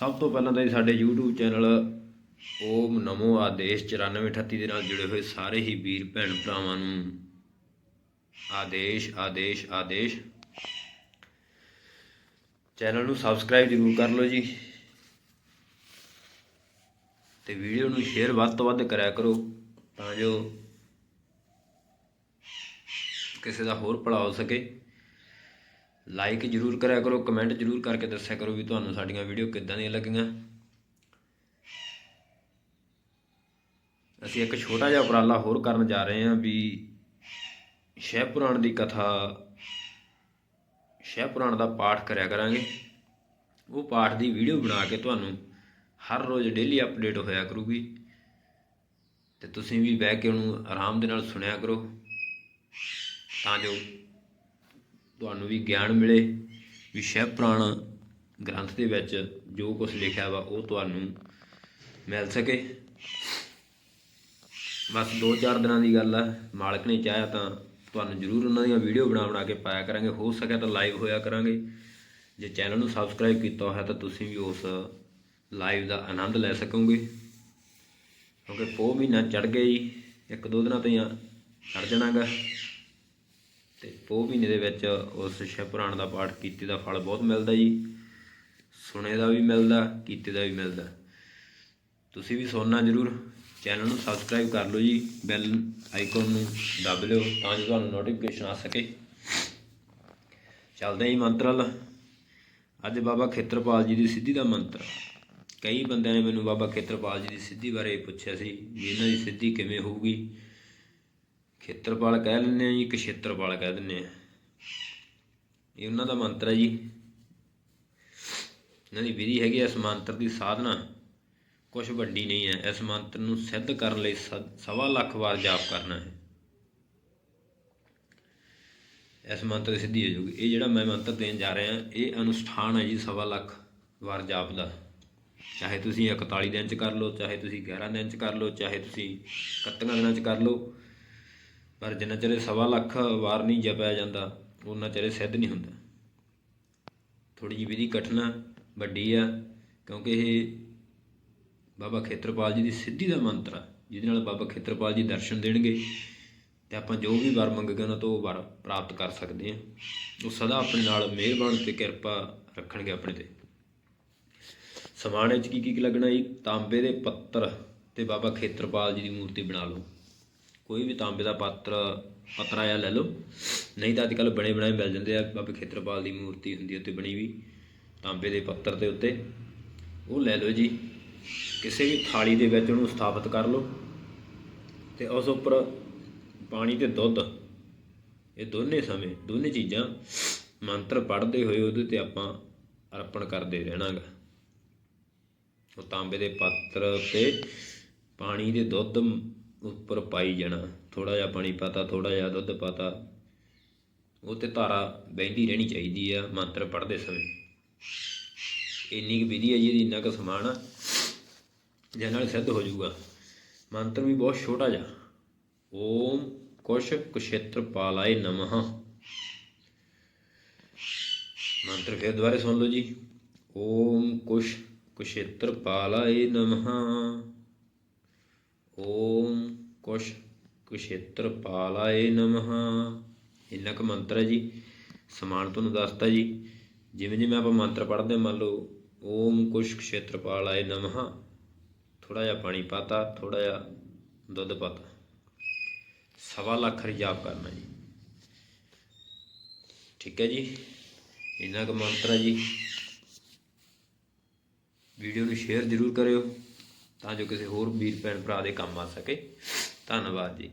ਸਭ ਤੋਂ ਪਹਿਲਾਂ ਤਾਂ ਜੀ ਸਾਡੇ YouTube ਚੈਨਲ ਓਮ ਨਮੋ ਆਦੇਸ਼ 9438 ਦੇ ਨਾਲ ਜੁੜੇ ਹੋਏ ਸਾਰੇ ਹੀ ਵੀਰ ਭੈਣ ਭਰਾਵਾਂ ਨੂੰ ਆਦੇਸ਼ ਆਦੇਸ਼ ਆਦੇਸ਼। ਚੈਨਲ ਨੂੰ ਸਬਸਕ੍ਰਾਈਬ ਜ਼ਰੂਰ ਕਰ ਲਓ ਜੀ। ਤੇ ਵੀਡੀਓ ਨੂੰ ਸ਼ੇਅਰ ਵੱਧ ਤੋਂ ਵੱਧ ਕਰਿਆ ਕਰੋ ਤਾਂ ਜੋ ਕਿਸੇ ਦਾ ਹੋਰ ਭਲਾ ਹੋ ਸਕੇ। ਲਾਈਕ ਜਰੂਰ ਕਰਿਆ ਕਰੋ ਕਮੈਂਟ ਜਰੂਰ ਕਰਕੇ ਦੱਸਿਆ ਕਰੋ ਵੀ ਤੁਹਾਨੂੰ ਸਾਡੀਆਂ ਵੀਡੀਓ ਕਿੱਦਾਂ ਦੀਆਂ ਲੱਗੀਆਂ। ਅਸੀਂ ਇੱਕ ਛੋਟਾ ਜਿਹਾ ਉਪਰਾਲਾ ਹੋਰ ਕਰਨ ਜਾ ਰਹੇ ਹਾਂ ਵੀ ਸ਼ਿਵ ਪੁਰਾਣ ਦੀ ਕਥਾ ਸ਼ਿਵ ਪੁਰਾਣ ਦਾ ਪਾਠ ਕਰਿਆ ਕਰਾਂਗੇ। ਉਹ ਪਾਠ ਦੀ ਵੀਡੀਓ ਬਣਾ ਕੇ ਤੁਹਾਨੂੰ ਹਰ ਰੋਜ਼ ਡੇਲੀ ਅਪਡੇਟ ਹੋਇਆ ਕਰੂਗੀ। ਤੇ ਤੁਸੀਂ ਵੀ ਬਹਿ ਕੇ ਉਹਨੂੰ ਆਰਾਮ ਦੇ ਨਾਲ ਸੁਣਿਆ ਕਰੋ। ਤਾਂ ਜੋ ਤੁਹਾਨੂੰ ਵੀ ਗਿਆਨ ਮਿਲੇ, ਵੀ ਸ਼ਿਵ ਪੁਰਾਣ ਗ੍ਰੰਥ ਦੇ ਵਿੱਚ ਜੋ ਕੁਝ ਲਿਖਿਆ ਵਾ, ਉਹ ਤੁਹਾਨੂੰ ਮਿਲ ਸਕੇ। ਬਸ 2-4 ਦਿਨਾਂ ਦੀ ਗੱਲ ਆ, ਮਾਲਕ ਨੇ ਚਾਹਿਆ ਤਾਂ ਤੁਹਾਨੂੰ ਜ਼ਰੂਰ ਉਹਨਾਂ ਦੀਆਂ ਵੀਡੀਓ ਬਣਾ ਬਣਾ ਕੇ ਪਾਇਆ ਕਰਾਂਗੇ। ਹੋ ਸਕਿਆ ਤਾਂ ਲਾਈਵ ਹੋਇਆ ਕਰਾਂਗੇ। ਜੇ ਚੈਨਲ ਨੂੰ ਸਬਸਕ੍ਰਾਈਬ ਕੀਤਾ ਹੋਇਆ ਤਾਂ ਤੁਸੀਂ ਵੀ ਉਸ ਲਾਈਵ ਦਾ ਆਨੰਦ ਲੈ ਸਕੋਗੇ। ਕਿਉਂਕਿ ਪੋ ਮਹੀਨਾ ਚੜ ਗਿਆ ਜੀ, ਇੱਕ ਦੋ ਦਿਨਾਂ ਤੋਂ ਹੀ ਚੜ ਜਾਣਾਗਾ। ਤੇ ਪੋ ਮਹੀਨੇ ਦੇ ਵਿੱਚ ਉਸ ਸ਼ਿਵ ਪੁਰਾਣ ਦਾ ਪਾਠ, ਕੀਤੇ ਦਾ ਫਲ ਬਹੁਤ ਮਿਲਦਾ ਜੀ। ਸੁਣੇ ਦਾ ਵੀ ਮਿਲਦਾ, ਕੀਤੇ ਦਾ ਵੀ ਮਿਲਦਾ। ਤੁਸੀਂ ਵੀ ਸੁਣਨਾ ਜ਼ਰੂਰ। ਚੈਨਲ ਨੂੰ ਸਬਸਕ੍ਰਾਈਬ ਕਰ ਲਓ ਜੀ। ਬੈਲ ਆਈਕਨ ਨੂੰ ਦਬ ਲਿਓ ਤਾਂ ਜੋ ਤੁਹਾਨੂੰ ਨੋਟੀਫਿਕੇਸ਼ਨ ਆ ਸਕੇ। ਚੱਲਦੇ ਹਾਂ ਜੀ ਮੰਤਰਲ ਅੱਜ ਬਾਬਾ ਖੇਤਰਪਾਲ ਜੀ ਦੀ ਸਿੱਧੀ ਦਾ ਮੰਤਰ। ਕਈ ਬੰਦਿਆਂ ਨੇ ਮੈਨੂੰ ਬਾਬਾ ਖੇਤਰਪਾਲ ਜੀ ਦੀ ਸਿੱਧੀ ਬਾਰੇ ਪੁੱਛਿਆ ਸੀ ਵੀ ਇਹਨਾਂ ਦੀ ਸਿੱਧੀ ਕਿਵੇਂ ਹੋਊਗੀ। ਖੇਤਰਪਾਲ ਕਹਿ ਲੈਂਦੇ ਆ ਜੀ, ਇੱਕ ਕਸ਼ੇਤਰਪਾਲ ਕਹਿ ਦਿੰਦੇ ਆ ਇਹ ਉਹਨਾਂ ਦਾ ਮੰਤਰ ਹੈ ਜੀ। ਇਹਨਾਂ ਦੀ ਵਿਧੀ ਹੈਗੀ ਹੈ ਇਸ ਮੰਤਰ ਦੀ ਸਾਧਨਾ। ਕੁਝ ਵੱਡੀ ਨਹੀਂ ਹੈ। ਇਸ ਮੰਤਰ ਨੂੰ ਸਿੱਧ ਕਰਨ ਲਈ ਸ- ਸਵਾ ਲੱਖ ਵਾਰ ਜਾਪ ਕਰਨਾ ਹੈ। ਇਸ ਮੰਤਰ ਦੀ ਸਿੱਧੀ ਹੋ ਜਾਊਗੀ। ਇਹ ਜਿਹੜਾ ਮੈਂ ਮੰਤਰ ਦੇਣ ਜਾ ਰਿਹਾ, ਇਹ ਅਨੁਸ਼ਠਾਨ ਹੈ ਜੀ, ਸਵਾ ਲੱਖ ਵਾਰ ਜਾਪ ਦਾ। ਚਾਹੇ ਤੁਸੀਂ 41 ਦਿਨ ਚ ਕਰ ਲਓ, ਚਾਹੇ ਤੁਸੀਂ 11 ਦਿਨ ਚ ਕਰ ਲਓ, ਚਾਹੇ ਤੁਸੀਂ 31 ਦਿਨਾਂ ਚ ਕਰ ਲਓ। ਪਰ ਜਿੰਨਾ ਚਿਰ ਸਵਾ ਲੱਖ ਵਾਰ ਨਹੀਂ ਜਪਿਆ ਜਾਂਦਾ, ਉਹਨਾਂ ਚਿਰ ਸਿੱਧ ਨਹੀਂ ਹੁੰਦਾ। ਥੋੜੀ ਜਿਹੀ ਵਿਧੀ ਕਠਿਨ ਵੱਡੀ ਆ, ਕਿਉਂਕਿ ਇਹ ਬਾਬਾ ਖੇਤਰਪਾਲ ਜੀ ਦੀ ਸਿੱਧੀ ਦਾ ਮੰਤਰ ਆ, ਜਿਹਦੇ ਨਾਲ ਬਾਬਾ ਖੇਤਰਪਾਲ ਜੀ ਦਰਸ਼ਨ ਦੇਣਗੇ ਤੇ ਆਪਾਂ ਜੋ ਵੀ ਵਰ ਮੰਗਾਂਗੇ ਉਹਨਾਂ ਤੋਂ ਉਹ ਵਰ ਪ੍ਰਾਪਤ ਕਰ ਸਕਦੇ ਹਾਂ ਉਹ ਸਦਾ ਆਪਣੇ ਨਾਲ ਮਿਹਰਬਾਨ ਤੇ ਕਿਰਪਾ ਰੱਖਣਗੇ ਆਪਣੇ ਤੇ। ਸਮਾਨ ਵਿੱਚ ਕੀ ਕੀ ਲੱਗਣਾ ਜੀ? ਤਾਂਬੇ ਦੇ ਪੱਤਰ ਤੇ ਬਾਬਾ ਖੇਤਰਪਾਲ ਜੀ ਦੀ ਮੂਰਤੀ ਬਣਾ ਲਓ। ਕੋਈ ਵੀ ਤਾਂਬੇ ਦਾ ਪਾਤਰ, ਪਤਰਾ ਜਾਂ ਲੈ ਲਓ। ਨਹੀਂ ਤਾਂ ਅੱਜ ਕੱਲ ਬਣੇ ਬਣਾਏ ਮਿਲ ਜਾਂਦੇ ਆ। ਬਾਬੇ ਖੇਤਰਪਾਲ ਦੀ ਮੂਰਤੀ ਹੁੰਦੀ ਹੈ ਉੱਤੇ ਬਣੀ ਵੀ ਤਾਂਬੇ ਦੇ ਪੱਤਰ ਦੇ ਉੱਤੇ। ਉਹ ਲੈ ਲਓ ਜੀ। ਕਿਸੇ ਵੀ ਥਾਲੀ ਦੇ ਵਿੱਚ ਉਹਨੂੰ ਸਥਾਪਿਤ ਕਰ ਲਓ। ਤੇ ਉਸ ਉੱਪਰ ਪਾਣੀ ਤੇ ਦੁੱਧ। ਇਹ ਦੋਨੇ ਸਮੇਂ, ਦੋਨੇ ਚੀਜ਼ਾਂ ਮੰਤਰ ਪੜ੍ਹਦੇ ਹੋਏ ਉਹਦੇ ਤੇ ਆਪਾਂ ਅਰਪਣ ਕਰਦੇ ਰਹਿਣਾਗਾ। ਉਹ ਤਾਂਬੇ ਦੇ ਪਾਤਰ ਤੇ ਪਾਣੀ ਦੇ ਦੁੱਧ ਉੱਪਰ ਪਾਈ ਜਾਣਾ ਥੋੜਾ ਜਿਹਾ ਪਾਣੀ ਪਾਤਾ ਥੋੜਾ ਜਿਹਾ ਦੁੱਧ ਪਾਤਾ। ਉਹ ਤੇ ਧਾਰਾ ਬਹਿੰਦੀ ਰਹਿਣੀ ਚਾਹੀਦੀ ਆ, ਮੰਤਰ ਪੜ੍ਹਦੇ ਸਮੇਂ। ਇੰਨੀ ਕੁ ਵਿਧੀ ਹੈ ਜੀ ਇੰਨਾ ਕੁ ਸਮਾਨ ਆ ਜਿਹਨਾਂ ਨਾਲ ਸਿੱਧ ਹੋ ਜਾਊਗਾ। ਮੰਤਰ ਵੀ ਬਹੁਤ ਛੋਟਾ ਜਿਹਾ। ਓਮ ਕੁਸ਼ ਕੁਸ਼ੇਤਰ ਪਾਲਾਏ ਨਮః। ਮੰਤਰ ਫਿਰ ਦੁਬਾਰੇ ਸੁਣ ਲਓ ਜੀ। ਓਮ ਕੁਸ਼ ਕੁਸ਼ੇਤਰ ਪਾਲਾਏ ਨਮః। ਓ ਕੁਸ਼ ਕੁਸ਼ੇਤਰ ਪਾਲਾਏ ਨਮః ਇੰਨਾ ਕੁ ਮੰਤਰ ਹੈ ਜੀ। ਸਮਾਨ ਤੁਹਾਨੂੰ ਦੱਸਤਾ ਜੀ। ਜਿਵੇਂ ਜਿਵੇਂ ਆਪਾਂ ਮੰਤਰ ਪੜ੍ਹਦੇ ਹਾਂ, ਮੰਨ ਲਓ ਓਮ ਕੁਸ਼ ਕੁਸ਼ੇਤਰ ਪਾਲਾਏ ਨਮః ਥੋੜਾ ਜਿਹਾ ਪਾਣੀ ਪਾਤਾ ਥੋੜਾ ਜਿਹਾ ਦੁੱਧ ਪਾਤਾ। ਸਵਾ ਲੱਖ ਰਿਜਾਪ ਕਰਨਾ ਜੀ। ਠੀਕ ਹੈ ਜੀ। ਇੰਨਾ ਕੁ ਮੰਤਰ ਹੈ ਜੀ। ਵੀਡੀਓ ਨੂੰ ਸ਼ੇਅਰ ਜ਼ਰੂਰ ਕਰਿਓ ਤਾਂ ਜੋ ਕਿਸੇ ਹੋਰ ਵੀਰ ਭੈਣ ਭਰਾ ਦੇ ਕੰਮ ਆ ਸਕੇ। ਧੰਨਵਾਦ ਜੀ।